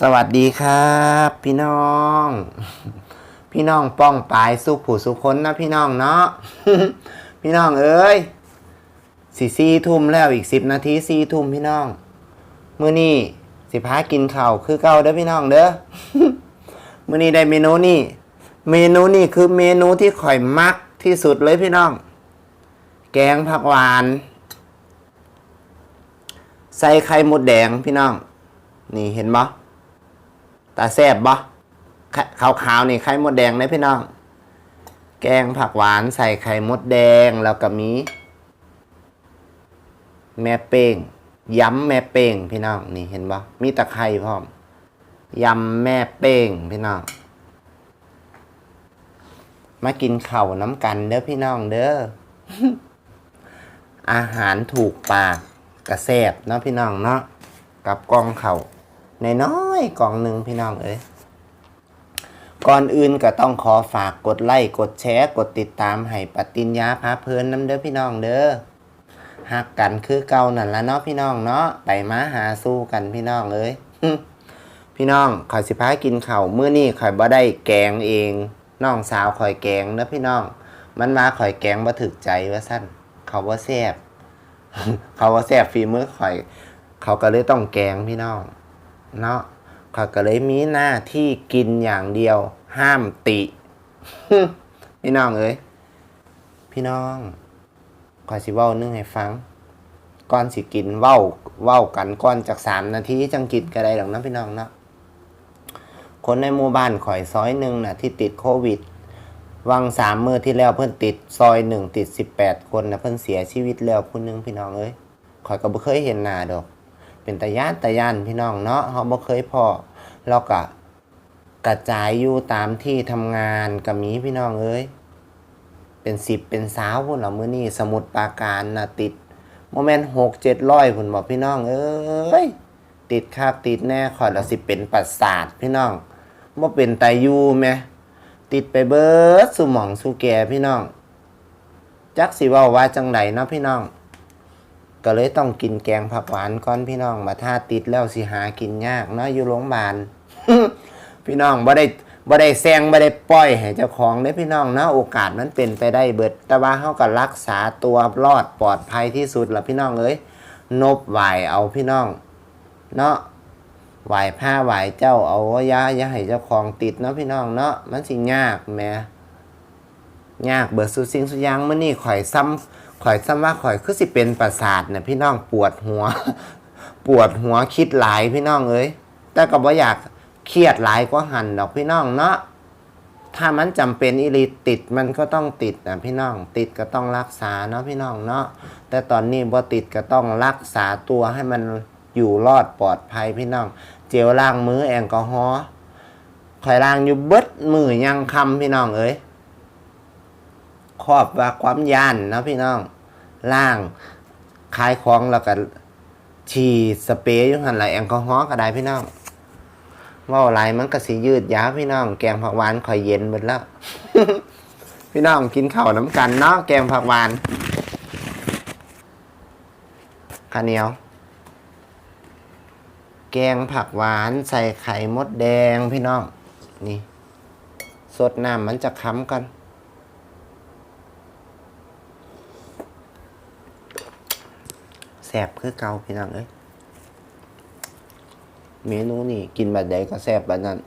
สวัสดีครับ พี่น้อง พี่น้องป้องปลายสุขผู้สุขคนนะพี่น้องเนาะพี่น้องเอ้ยสี่สี่ทุ่มแล้วอีกสิบนาทีสี่ทุ่มพี่น้องเมื้อนี้สิพากินข้าวคือเก่าเด้อพี่น้องเด้อเมื้อนี้ได้เมนูนี่เมนูนี่คือเมนูที่ข่อยมักที่สุดเลยพี่น้อง แกงผักหวาน ใส่ไข่มดแดงพี่น้อง นี่เห็นบ่ ตาแซบบ่ขาวขาวๆนี่ไข่มดแดงนะพี่น้อง แกงผักหวานใส่ไข่มดแดงแล้วก็มี แม่เป้งยำแม่เป้งพี่น้องนี่เห็นบ่มีตะไคร่พร้อมยำแม่เป้งพี่น้อง มากินข้าน้ำกันเด้อพี่น้องเด้ออาหารถูกปากกระแซบเนาะพี่น้องเนาะกับกองเขา่า ในน้อยๆกล่องหนึ่งพี่น้องเอ้ยก่อนอื่นก็ต้องขอฝากกดไลค์กดแชร์กดติดตามให้ปฏิญญาพาเพลินน้ำเด้อพี่น้องเด้อหักกันคือเก่านั่นละเนาะพี่น้องเนาะไปมาหาสู้กันพี่น้องเอ้ยพี่น้องขอยสิพากินข้าวมื้อนี้ข่อยบ่ได้แกงเองน้องสาวข่อยแกงเด้อพี่น้อง มันมาข่อยแกงบ่ถึกใจว่าสั้นเขาว่าแซ่บเขาว่าแซ่บฝีมือข่อย เขาก็เลยต้องแกงพี่น้อง เนาะเขาก็เลยมีหน้าที่กินอย่างเดียว ห้ามติ พี่น้องเอ้ยพี่น้องขอสิเว้านึงให้ฟังก่อนสิกินเว้าเว้ากันก่อนจากสามนาทีจังกินก็ได้หรอกนะพี่น้องเนาะคนในหมู่บ้านข่อยซอยหนึ่งน่ะที่ติดโควิด วังสามมือที่แล้วเพิ่นติดซอยหนึ่งติดสิบแปดคนนะเพิ่นเสียชีวิตแล้วผู้หนึงพี่น้องเอ้ยข่อยก็บ่เคยเห็นหน้าดอก เป็นตาย่านตาย่านพี่น้องเนาะเฮาบ่เคยพอแล้วก็กระจายอยู่ตามที่ทำงานก็มีพี่น้องเอ้ยเป็นสิบเป็นสาวพุ่นละมือนี้สมุดปาการน่ะติดโมเมนต์หกเจ็ดร้อยพุ่นบอกพี่น้องเอ้ยติดคาบติดแน่ขอยละสิเป็นประสาทพี่น้องบ่เป็นไตยู่แหมติดไปเบิร์ดสู่หมองสู่แก่พี่น้อง จักสิว่าว่าจังไดเนาะพี่น้อง ก็เลยต้องกินแกงผักหวานก่อนพี่น้องมาถ้าติดแล้วสิหากินยากเนาะอยู่โรงพยาบาลพี่น้องบ่ได้บ่ได้แซงบ่ได้ปล่อยให้เจ้าของเด้พี่น้องเนาะโอกาสมันเป็นไปได้เบิด แต่ว่าเฮาก็รักษาตัวรอดปลอดภัยที่สุดละพี่น้องเอ้ยนบไหวเอาพี่น้อง เนาะไหวผ้าไหวเจ้าเอายายาให้เจ้าของติดเนาะพี่น้องเนาะมันสิยากแม่ยากเบิดสุสิ่งสุดยางมื้อนี้ข่อยซ้ำ ข่อยซ้ำว่าข่อยคือสิเป็นประสาทเนี่ยพี่น้องปวดหัว ปวดหัวคิดหลายพี่น้องเอ้ยแต่ก็บ่อยากเครียดหลายกว่าหันดอกพี่น้องเนาะถ้ามันจำเป็นอีหลีติดมันก็ต้องติดนะพี่น้อง ติดก็ต้องรักษาเนาะพี่น้องเนาะแต่ตอนนี้บ่ติดก็ต้องรักษาตัวให้มันอยู่รอดปลอดภัยพี่น้อง เจลล้างมือแอลกอฮอล์ข่อยล้างอยู่เบิดมือยังคำพี่น้องเอ้ย ครอบว่าความยานนะพี่น้องล้างคลายของแล้วก็ฉีสเปรย์อยู่หันไหลแอลกอฮอล์ก็ได้พี่น้องว่าอะไรมันก็สิยืดยาวพี่น้อง แกงผักหวานข่อยเย็นหมดแล้ว พี่น้องกินข้าวน้ำกันเนาะแกงผักหวานข้าวเหนียว แกงผักหวานใส่ไข่มดแดงพี่น้อง นี่ สดน้ำมันจะค้ำกัน แสบคือเกาพี่น้องเอ้ยเมนูนี่กินแบบใดก็แสบแบบนั้น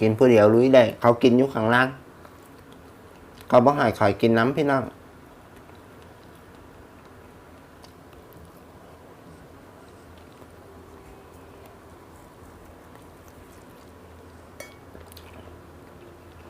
กินผู้เดียวลุยได้ เขากินอยู่ข้างล่าง เขาบอกให้ข่อยกินน้ำพี่น้อง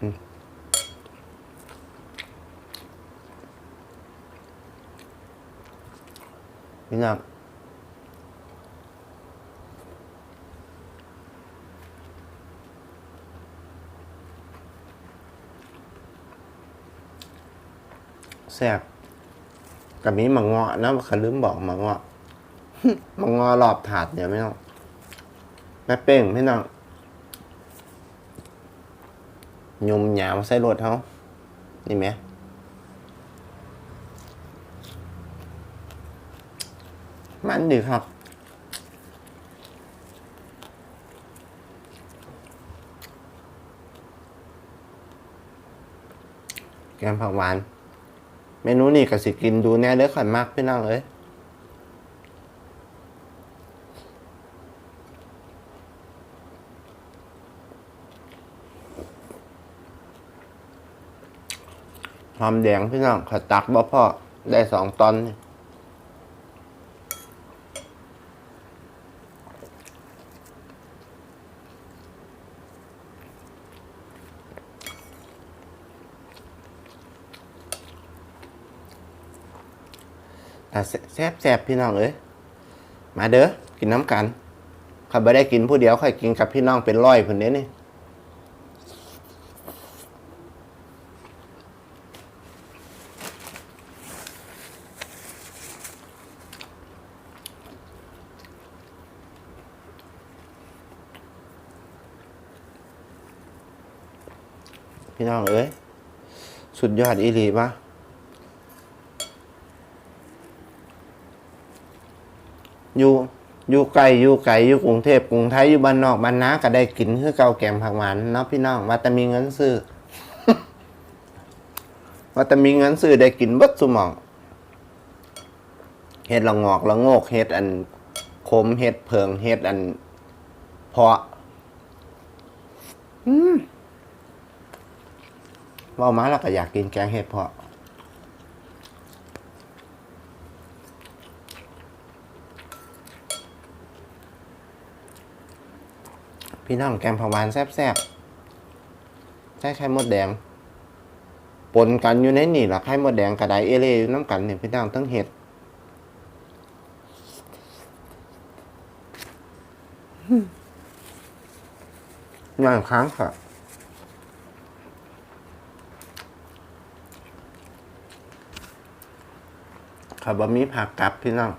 อืมพี่น้องแซ่บกับมีหมังงาะนะเขาลืมบอกมังงาะมังงาะรอบถาดเดี๋ยวไม่ต้องแม่เป้งพี่น้อง ยมหยามใส่รถเขานี่ไหมมันดีครับ แกงผักหวาน เมนูนี้ก็สิกินดูแน่เด้อข่อยมากพี่น้องเลย หอมแดงพี่น้องขอตักบ่พ่อได้สองตอนนี่แต่แซ่บแซ่บๆพี่น้องเอ้ยมาเด้อกินน้ำกันข้อยบ่ได้กินผู้เดียวข้อยกินกับพี่น้องเป็นร้อยคนนี้นี่ น้องเอ้ยสุดยอดอีหลีปะอยู่อยู่ไกลอยู่ไกลอยู่กรุงเทพกรุงไทยอยู่บ้านนอกบ้านนาก็ได้กินคือเก่าแกงผักหวานเนาะพี่น้องว่าแต่มีเงินซื้อว่าแต่มีเงินซื้อได้กินบิดสมองเฮ็ดละงอกละโงกเฮ็ดอันขมเฮ็ดเพิงเฮ็ดอันเพาะเว่ามาแล้วก็อยากกินแกงเห็ดเพาะพี่น้องแกงผักหวานแซ่บๆใช้ไข่มดแดงปนกันอยู่ในนี่ล่ะไข่มดแดงกระไดเอเล่อยู่น้ำกันเนี่ยพี่น้องทั้งเห็ดงานค้างค่ะับบะมีผักกับพี่น้อง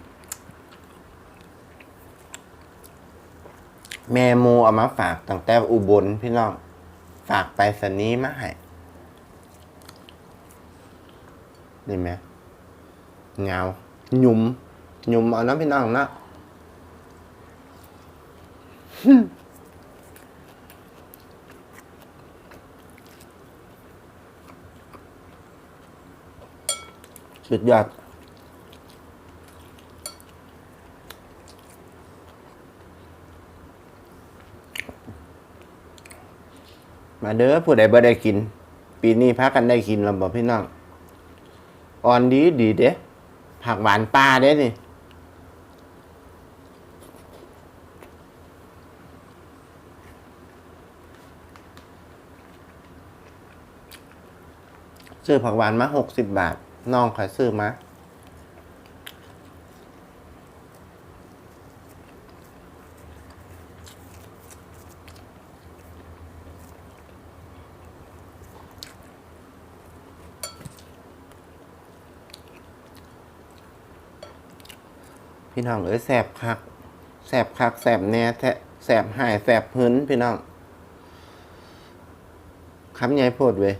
แม่มูเอามาฝากตั้งแต่อุบลพี่น้อง ฝากไปสนีมาให้นี่ไหมเงาหยุมหยุมเอาน้ำพี่น้องนะสุดยอด มาเด้อผู้ใดบ่ได้กิน ปีนี้พักกันได้กินล้วบ่พี่น้องอ่อนดีดีเด้ผักหวานปลาเด้นี่ซื้อผักหวานมาหกสิบบาท น้องขอยซื้อมา พี่น้องเอ้ยแสบคักแสบคักแสบแน่แทะแสบหายแสบพื้นพี่น้องคำใหญ่โพดเว้ย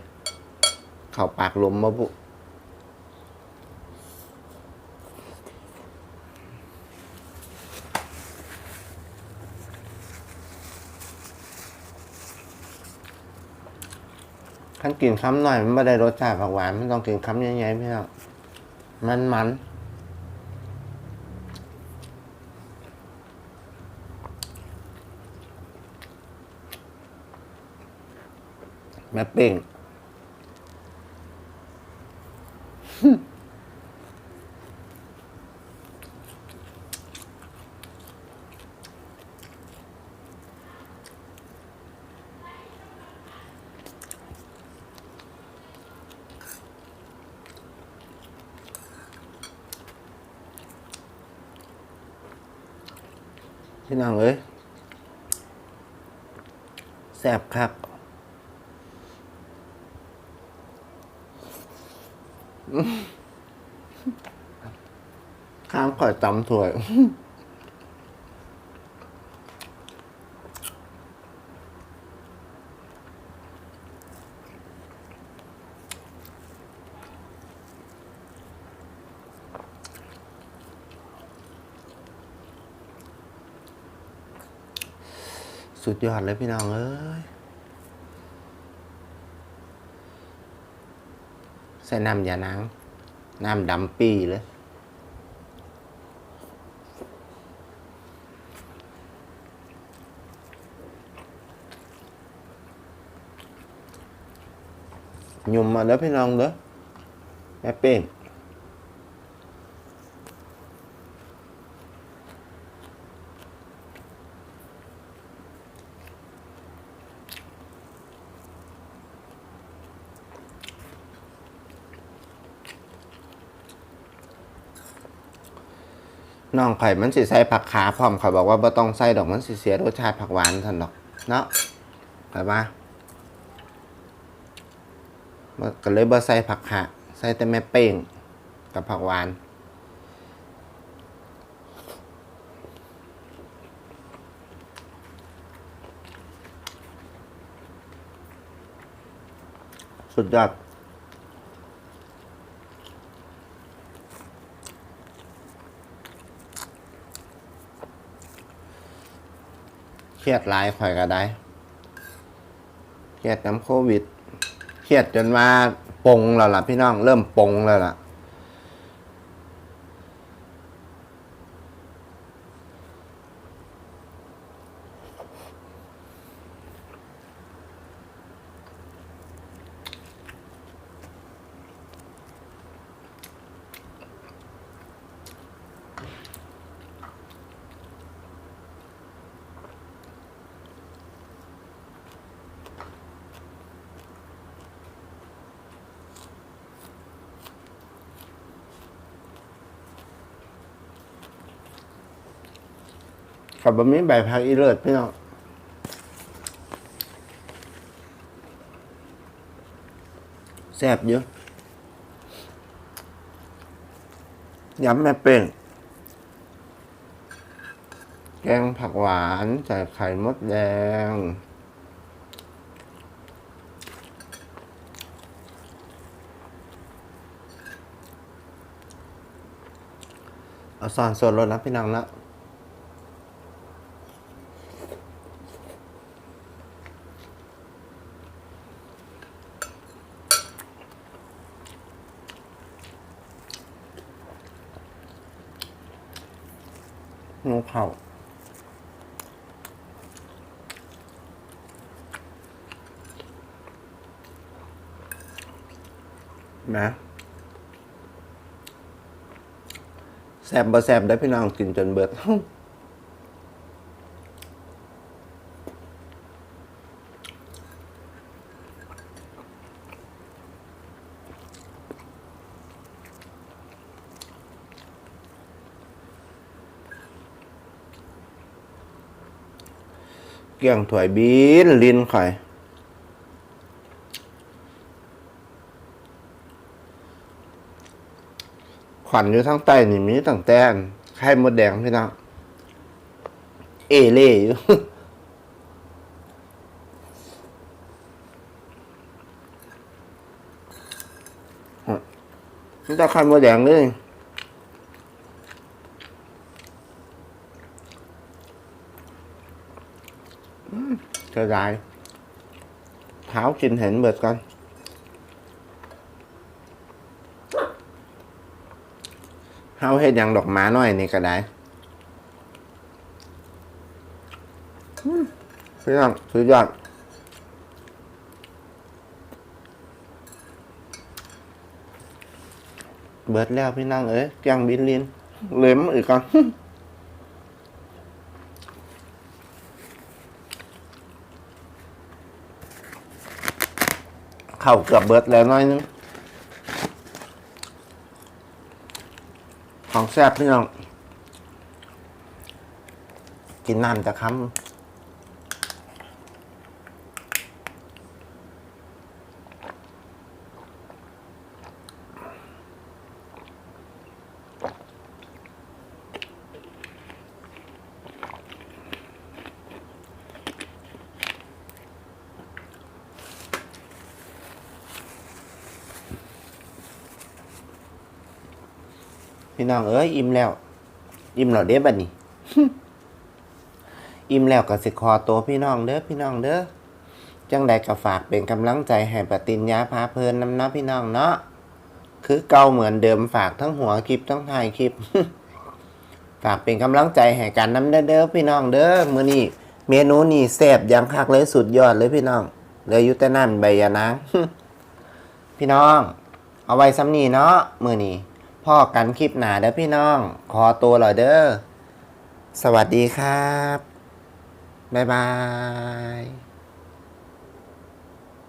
เข่าปากลมมาบุขั้นกินคำหน่อยมันไม่ได้รสชาติผักหวานมันต้องกินคำใหญ่ๆพี่น้องมันมัน ๆแม่เป้งพี่น้องเอ้ยแซ่บครั ข้ามข่อยตำถวยสุดยอดเลยพี่น้องเอ้ยใส่น้ำยานางน้ำดำปีเลย ยุ่มมาแล้วพี่น้องเด้อแม่เป้งน้องข่อยมันสิใส่ผักขาพร้อมข่อยบอกว่าบ่ต้องใส่ดอกมันสิเสียรสชาติผักหวานท่านดอก เนาะไปมา ก็เลยบ่ใส่ผักขะใส่แต่แม่เป้งกับผักหวาน สุดยอดเครียดหลายข่อยก็ได้เครียดน้ำโควิด เครียดจนมาปงแล้วล่ะพี่น้องเริ่มปงแล้วล่ะ กับบะหมี่ใบพักอีเลิศพี่น้องแซ่บเยอะยำแม่เป้งแกงผักหวานใส่ไข่มดแดง เอาซอนสดรสนะพี่น้องนะ งูเข่านะแซบบะแซบได้พี่น้องกินจนเบิด เกี่ยงถวยบินลินไข่ขวัญอยู่ทั้งใต้นี่มีตั้งแต่นไข่มดแดงพี่น้องเอเล่อยู่นี่จะไข่มดแดงเลย เสียดายเท้ากินเห็นเบิดก่อนเฮาเฮ็ดยังดอกม้าน้อยนี่ก็ได้อืมพี่น้องสุดยอดเบิดแล้วพี่น้องเอ้ยแกงบินลินเลยมอีกก่อน เข้าเกือบเบิดแล้วน้อยนึงของแซ่บพี่น้อง กินน้ำจะค้ำ พี่น้องเอ้ยอิ่มแล้ว อิ่มแล้วเด้บัดนี้ อิ่มแล้วก็สิขอตัวพี่น้องเด้อพี่น้องเด้อจังใดก็ฝากเป็นกำลังใจให้ปติญญาพาเพลินนำเนาะพี่น้องเนาะคือเก่าเหมือนเดิมฝากทั้งหัวคลิปทั้งท้ายคลิป ฝากเป็นกำลังใจให้กันน้ำเด้อเด้อพี่น้องเด้อมื้อนี้เมนูนี่แซ่บอยังคักเลยสุดยอดเลยพี่น้องเหลืออยู่แต่นั่นใบยะนางพี่น้อง เอาไว้ซ้ำนี่เนาะมื้อนี้ พ่อกันคลิปหนาเด้อพี่น้อง ขอตัวหน่อยเด้อ สวัสดีครับ บ๊ายบาย